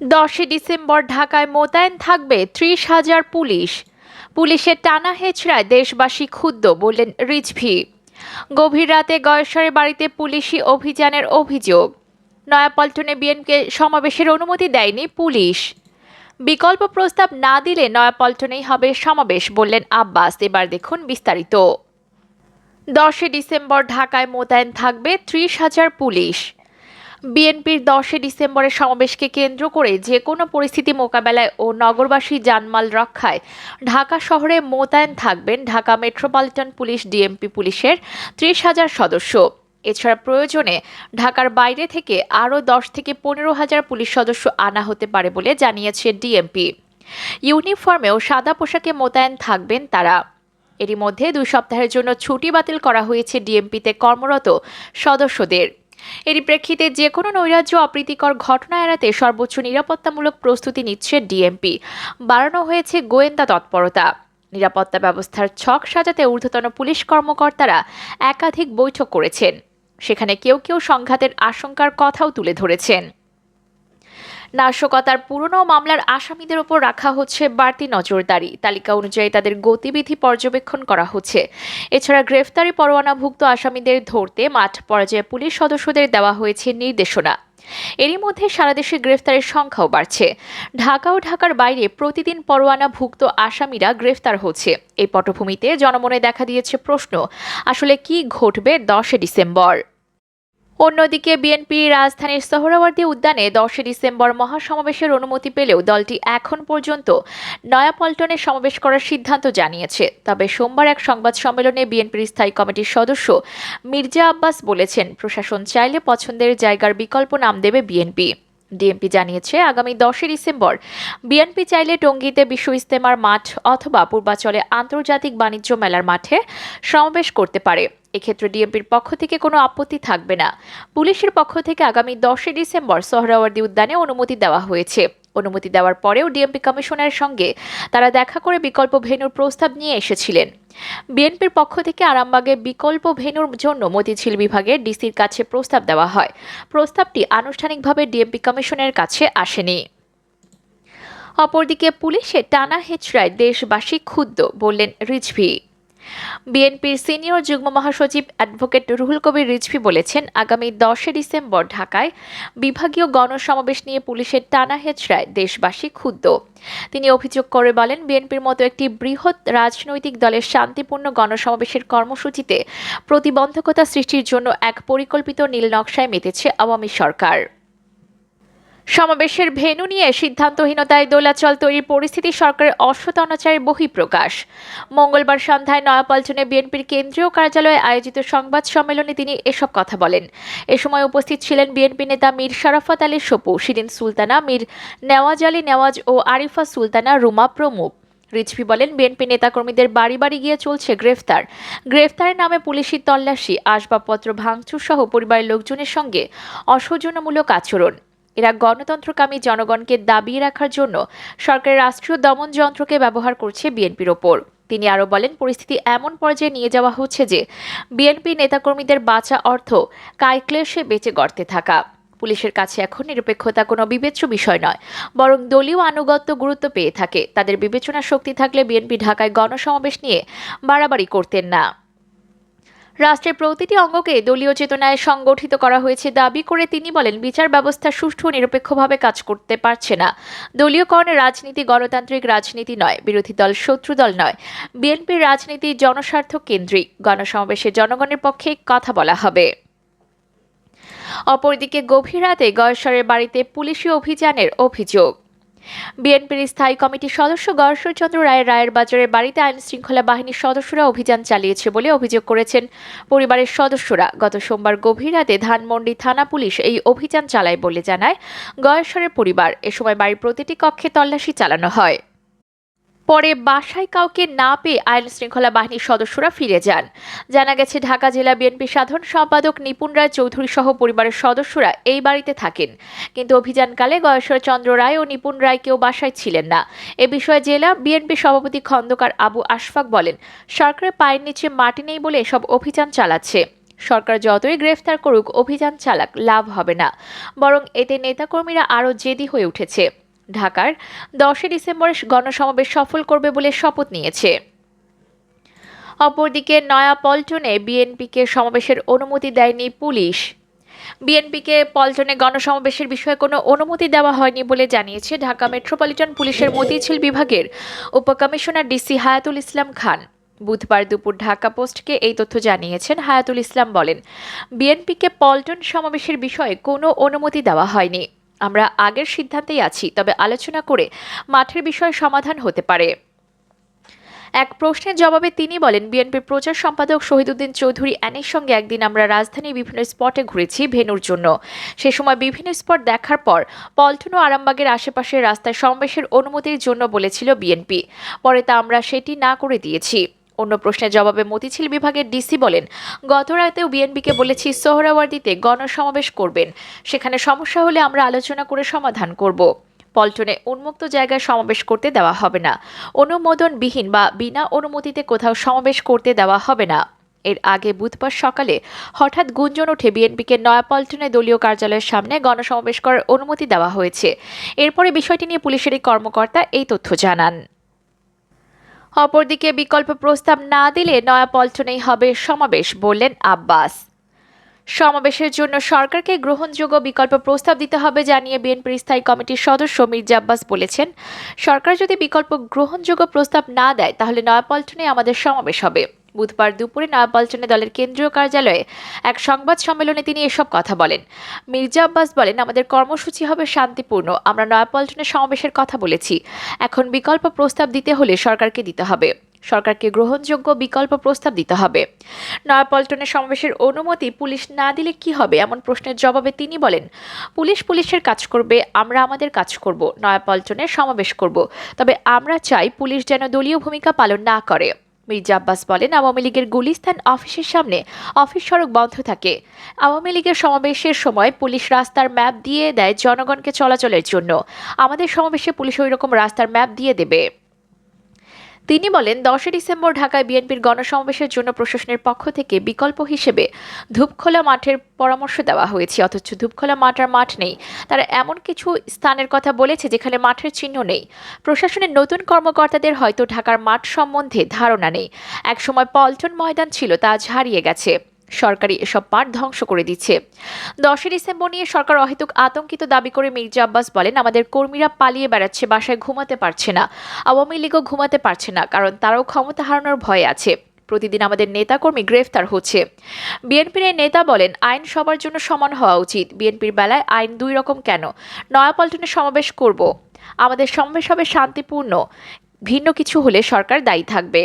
দশই ডিসেম্বর ঢাকায় মোতায়েন থাকবে ত্রিশ হাজার পুলিশ। পুলিশের টানা হেচড়ায় দেশবাসী ক্ষুব্ধ, বললেন রিজভি। গভীর রাতে গয়েশ্বরের বাড়িতে পুলিশি অভিযানের অভিযোগ। নয়াপল্টনে বিএনকে সমাবেশের অনুমতি দেয়নি পুলিশ। বিকল্প প্রস্তাব না দিলে নয়াপল্টনেই হবে সমাবেশ, বললেন আব্বাস। এবার দেখুন বিস্তারিত। দশই ডিসেম্বর ঢাকায় মোতায়েন থাকবে ত্রিশ হাজার পুলিশ। বিএনপির দশই ডিসেম্বরের সমাবেশকে কেন্দ্র করে যে কোনো পরিস্থিতি মোকাবেলায় ও নগরবাসী জানমাল রক্ষায় ঢাকা শহরে মোতায়েন থাকবেন ঢাকা মেট্রোপলিটন পুলিশ, ডিএমপি পুলিশের ত্রিশ হাজার সদস্য। এছাড়া প্রয়োজনে ঢাকার বাইরে থেকে আরও দশ থেকে পনেরো হাজার পুলিশ সদস্য আনা হতে পারে বলে জানিয়েছে ডিএমপি। ইউনিফর্মেও সাদা পোশাকে মোতায়েন থাকবেন তারা। এরই মধ্যে দুই সপ্তাহের জন্য ছুটি বাতিল করা হয়েছে ডিএমপিতে কর্মরত সদস্যদের। এরই প্রেক্ষিতে যে কোনো নৈরাজ্য অপ্রীতিকর ঘটনা এড়াতে সর্বোচ্চ নিরাপত্তামূলক প্রস্তুতি নিচ্ছে ডিএমপি। বাড়ানো হয়েছে গোয়েন্দা তৎপরতা। নিরাপত্তা ব্যবস্থার ছক সাজাতে ঊর্ধ্বতন পুলিশ কর্মকর্তারা একাধিক বৈঠক করেছেন। সেখানে কেউ কেউ সংঘাতের আশঙ্কার কথাও তুলে ধরেছেন। নাশকতার পুরনো মামলার আসামিদের ওপর রাখা হচ্ছে বাড়তি নজরদারি। তালিকা অনুযায়ী তাদের গতিবিধি পর্যবেক্ষণ করা হচ্ছে। এছাড়া গ্রেফতারি পরোয়ানাভুক্ত আসামিদের ধরতে মাঠ পর্যায়ে পুলিশ সদস্যদের দেওয়া হয়েছে নির্দেশনা। এরই মধ্যে সারা দেশে গ্রেফতারের সংখ্যাও বাড়ছে। ঢাকা ও ঢাকার বাইরে প্রতিদিন পরোয়ানাভুক্ত আসামিরা গ্রেফতার হচ্ছে। এই পটভূমিতে জনমনে দেখা দিয়েছে প্রশ্ন, আসলে কি ঘটবে দশে ডিসেম্বর? অন্যদিকে বিএনপি রাজধানীর সোহরাওয়ার্দী উদ্যানে দশই ডিসেম্বর মহাসমাবেশের অনুমতি পেলেও দলটি এখন পর্যন্ত নয়াপল্টনে সমাবেশ করার সিদ্ধান্ত জানিয়েছে। তবে সোমবার এক সংবাদ সম্মেলনে বিএনপির স্থায়ী কমিটির সদস্য মির্জা আব্বাস বলেছেন, প্রশাসন চাইলে পছন্দের জায়গার বিকল্প নাম দেবে বিএনপি। ডিএমপি জানিয়েছে, আগামী দশই ডিসেম্বর বিএনপি চাইলে টঙ্গীতে বিশ্ব ইস্তেমার মাঠ অথবা পূর্বাচলে আন্তর্জাতিক বাণিজ্য মেলার মাঠে সমাবেশ করতে পারে। এক্ষেত্রে ডিএমপির পক্ষ থেকে কোনো আপত্তি থাকবে না। পুলিশের পক্ষ থেকে আগামী দশই ডিসেম্বর সোহরাওয়ার্দী উদ্যানে অনুমতি দেওয়া হয়েছে। অনুমতি দেওয়ার পরেও ডিএমপি কমিশনের সঙ্গে তারা দেখা করে বিকল্প ভেন্যুর প্রস্তাব নিয়ে এসেছিলেন। বিএনপির পক্ষ থেকে আরামবাগে বিকল্প ভেন্যুর জন্য মতিঝিল বিভাগে ডিসির কাছে প্রস্তাব দেওয়া হয়। প্রস্তাবটি আনুষ্ঠানিকভাবে ডিএমপি কমিশনের কাছে আসেনি। অপরদিকে পুলিশের টানা হেচড়ায় দেশবাসী ক্ষুব্ধ, বললেন রিজভি। বিএনপির সিনিয়র যুগ্ম মহাসচিব অ্যাডভোকেট রুহুল কবির রিজভি বলেছেন, আগামী দশই ডিসেম্বর ঢাকায় বিভাগীয় গণসমাবেশ নিয়ে পুলিশের টানা হেচড়ায় দেশবাসী ক্ষুব্ধ। তিনি অভিযোগ করে বলেন, বিএনপির মতো একটি বৃহৎ রাজনৈতিক দলের শান্তিপূর্ণ গণসমাবেশের কর্মসূচিতে প্রতিবন্ধকতা সৃষ্টির জন্য এক পরিকল্পিত নীল নকশায় মেতেছে আওয়ামী সরকার। সমাবেশের ভেন্যু নিয়ে সিদ্ধান্তহীনতায় দোলাচল তৈরির পরিস্থিতি সরকারের অসৎ অনাচারের বহিঃপ্রকাশ। মঙ্গলবার সন্ধ্যায় নয়াপল্টনে বিএনপির কেন্দ্রীয় কার্যালয়ে আয়োজিত সংবাদ সম্মেলনে তিনি এসব কথা বলেন। এ সময় উপস্থিত ছিলেন বিএনপি নেতা মীর শারাফত আলী সপু, শিরিন সুলতানা, মীর নেওয়াজ আলী নেওয়াজ ও আরিফা সুলতানা রুমা প্রমুখ। রিজভি বলেন, বিএনপি নেতাকর্মীদের বাড়ি বাড়ি গিয়ে চলছে গ্রেফতার। গ্রেফতারের নামে পুলিশি তল্লাশি, আসবাবপত্র ভাঙচুর সহ পরিবারের লোকজনের সঙ্গে অসৌজন্যমূলক আচরণ। এরা গণতন্ত্রকামী জনগণকে দাবিয়ে রাখার জন্য সরকারের রাষ্ট্রীয় দমন যন্ত্রকে ব্যবহার করছে বিএনপির ওপর। তিনি আরও বলেন, পরিস্থিতি এমন পর্যায়ে নিয়ে যাওয়া হচ্ছে যে বিএনপি নেতাকর্মীদের বাঁচা অর্থ কায়ক্লেশে বেঁচে গড়তে থাকা। পুলিশের কাছে এখন নিরপেক্ষতা কোনো বিবেচ্য বিষয় নয়, বরং দলীয় আনুগত্য গুরুত্ব পেয়ে থাকে। তাদের বিবেচনা শক্তি থাকলে বিএনপি ঢাকায় গণসমাবেশ নিয়ে বাড়াবাড়ি করতেন না। রাষ্ট্রের প্রতিটি অঙ্গকে দলীয় চেতনায় সংগঠিত করা হয়েছে দাবি করে তিনি বলেন, বিচার ব্যবস্থা সুষ্ঠু নিরপেক্ষভাবে কাজ করতে পারছে না। দলীয়করণের রাজনীতি গণতান্ত্রিক রাজনীতি নয়, বিরোধী দল শত্রু দল নয়। বিএনপির রাজনীতি জনস্বার্থ কেন্দ্রিক। গণসমাবেশে জনগণের পক্ষে কথা বলা হবে। অপরদিকে গভীর রাতে গয়েশ্বরের বাড়িতে পুলিশি অভিযানের অভিযোগ। বিএনপির স্থায়ী কমিটির সদস্য গর্ষচন্দ্র রায় রায়ের বাজারের বাড়িতে আইন শৃঙ্খলা বাহিনীর সদস্যরা অভিযান চালিয়েছে বলে অভিযোগ করেছেন পরিবারের সদস্যরা। গত সোমবার গভীর রাতে ধানমন্ডি থানা পুলিশ এই অভিযান চালায় বলে জানায় গয়েশ্বরের পরিবার। এ সময় বাড়ির প্রতিটি কক্ষে তল্লাশি চালানো হয়। পরে বাসায় কাউকে না পেয়ে আইন শৃঙ্খলা বাহিনীর সদস্যরা ফিরে যান। জানা গেছে, ঢাকা জেলা বিএনপি সাধারণ সম্পাদক নিপুণ রায় চৌধুরী সহ পরিবারের সদস্যরা এই বাড়িতে থাকেন। কিন্তু অভিযানকালে গয়েশ্বর চন্দ্র রায় ও নিপুণ রায় কেউ বাসায় ছিলেন না। এ বিষয়ে জেলা বিএনপি সভাপতি খন্দকার আবু আশফাক বলেন, সরকারের পায়ের নিচে মাটি নেই বলে এসব অভিযান চালাচ্ছে। সরকার যতই গ্রেফতার করুক, অভিযান চালাক লাভ হবে না। বরং এতে নেতাকর্মীরা আরও জেদি হয়ে উঠেছে। ঢাকার দশই ডিসেম্বর গণসমাবেশ সফল করবে বলে শপথ নিয়েছে। অপরদিকে নয়া পল্টনে বিএনপিকে সমাবেশের অনুমতি দেয়নি পুলিশ। বিএনপিকে পল্টনে গণসমাবেশের বিষয়ে কোনো অনুমতি দেওয়া হয়নি বলে জানিয়েছে ঢাকা মেট্রোপলিটন পুলিশের মতিঝিল বিভাগের উপকমিশনার ডিসি হায়াতুল ইসলাম খান। বুধবার দুপুর ঢাকা পোস্টকে এই তথ্য জানিয়েছেন হায়াতুল ইসলাম বলেন, বিএনপিকে পল্টন সমাবেশের বিষয়ে কোনো অনুমতি দেওয়া হয়নি। আমরা আগের সিদ্ধান্তেই আছি, তবে আলোচনা করে মাঠের বিষয়ে সমাধান হতে পারে। এক প্রশ্নের জবাবে তিনি বলেন, বিএনপির প্রচার সম্পাদক শহীদুদ্দিন চৌধুরী অ্যানের সঙ্গে একদিন আমরা রাজধানীর বিভিন্ন স্পটে ঘুরেছি ভেনুর জন্য। সে সময় বিভিন্ন স্পট দেখার পর পল্টন ও আরামবাগের আশেপাশের রাস্তায় সমাবেশের অনুমতির জন্য বলেছিল বিএনপি। পরে তা আমরা সেটি না করে দিয়েছি। অন্য প্রশ্নের জবাবে মতিছিল বিভাগের ডিসি বলেন, গত রাতেও বিএনপিকে বলেছি সোহরাওয়ার্দিতে গণসমাবেশ করবেন। সেখানে সমস্যা হলে আমরা আলোচনা করে সমাধান করব। পল্টনে উন্মুক্ত জায়গায় সমাবেশ করতে দেওয়া হবে না। অনুমোদনবিহীন বা বিনা অনুমতিতে কোথাও সমাবেশ করতে দেওয়া হবে না। এর আগে বুধবার সকালে হঠাৎ গুঞ্জন ওঠে বিএনপিকে নয়াপল্টনে দলীয় কার্যালয়ের সামনে গণসমাবেশ করার অনুমতি দেওয়া হয়েছে। এরপরে বিষয়টি নিয়ে পুলিশের এই কর্মকর্তা এই তথ্য জানান। অপরদিকে বিকল্প প্রস্তাব না দিলে নয়াপল্টনেই হবে সমাবেশ বললেন আব্বাস। সমাবেশের জন্য সরকারকে গ্রহণযোগ্য বিকল্প প্রস্তাব দিতে হবে জানিয়ে বিএনপির স্থায়ী কমিটির সদস্য মির্জা আব্বাস বলেছেন, সরকার যদি বিকল্প গ্রহণযোগ্য প্রস্তাব না দেয় তাহলে নয়াপল্টনে আমাদের সমাবেশ হবে। বুধবার দুপুরে নয়াপল্টনে দলের কেন্দ্রীয় কার্যালয়ে এক সংবাদ সম্মেলনে তিনি এসব কথা বলেন। মির্জা আব্বাস বলেন, আমাদের কর্মসূচি হবে শান্তিপূর্ণ। আমরা নয়াপল্টনে সমাবেশের কথা বলেছি। এখন বিকল্প প্রস্তাব দিতে হলে সরকারকে দিতে হবে। সরকারকে গ্রহণযোগ্য বিকল্প প্রস্তাব দিতে হবে। নয়াপল্টনে সমাবেশের অনুমতি পুলিশ না দিলে কি হবে এমন প্রশ্নের জবাবে তিনি বলেন, পুলিশ পুলিশের কাজ করবে, আমরা আমাদের কাজ করব। নয়াপল্টনে সমাবেশ করব। তবে আমরা চাই পুলিশ যেন দলীয় ভূমিকা পালন না করে। মির্জা আব্বাস বলেন, আওয়ামী লীগের গুলিস্তান অফিসের সামনে অফিস সড়ক বন্ধ থাকে। আওয়ামী লীগের সমাবেশের সময় পুলিশ রাস্তার ম্যাপ দিয়ে দেয় জনগণকে চলাচলের জন্য। আমাদের সমাবেশে পুলিশ ওই রকম রাস্তার ম্যাপ দিয়ে দেবে। তিনি বলেন, দশই ডিসেম্বর ঢাকায় বিএনপির গণসমাবেশের জন্য প্রশাসনের পক্ষ থেকে বিকল্প হিসেবে ধূপখোলা মাঠের পরামর্শ দেওয়া হয়েছে। অথচ ধূপখোলা মাঠ আর মাঠ নেই। তারা এমন কিছু স্থানের কথা বলেছে যেখানে মাঠের চিহ্ন নেই। প্রশাসনের নতুন কর্মকর্তাদের হয়তো ঢাকার মাঠ সম্বন্ধে ধারণা নেই। একসময় পল্টন ময়দান ছিল, তা আজ হারিয়ে গেছে। সরকারি এসব মাঠ ধ্বংস করে দিচ্ছে। দশই ডিসেম্বর নিয়ে সরকার অহেতুক আতঙ্কিত দাবি করে মির্জা আব্বাস বলেন, আমাদের কর্মীরা পালিয়ে বেড়াচ্ছে, বাসায় ঘুমাতে পারছে না। আওয়ামী লীগও ঘুমাতে পারছে না, কারণ তারাও ক্ষমতা হারানোর ভয় আছে। প্রতিদিন আমাদের নেতাকর্মী গ্রেফতার হচ্ছে। বিএনপির এই নেতা বলেন, আইন সবার জন্য সমান হওয়া উচিত। বিএনপির বেলায় আইন দুই রকম কেন? নয়াপল্টনে সমাবেশ করব। আমাদের সমাবেশ হবে শান্তিপূর্ণ। ভিন্ন কিছু হলে সরকার দায়ী থাকবে।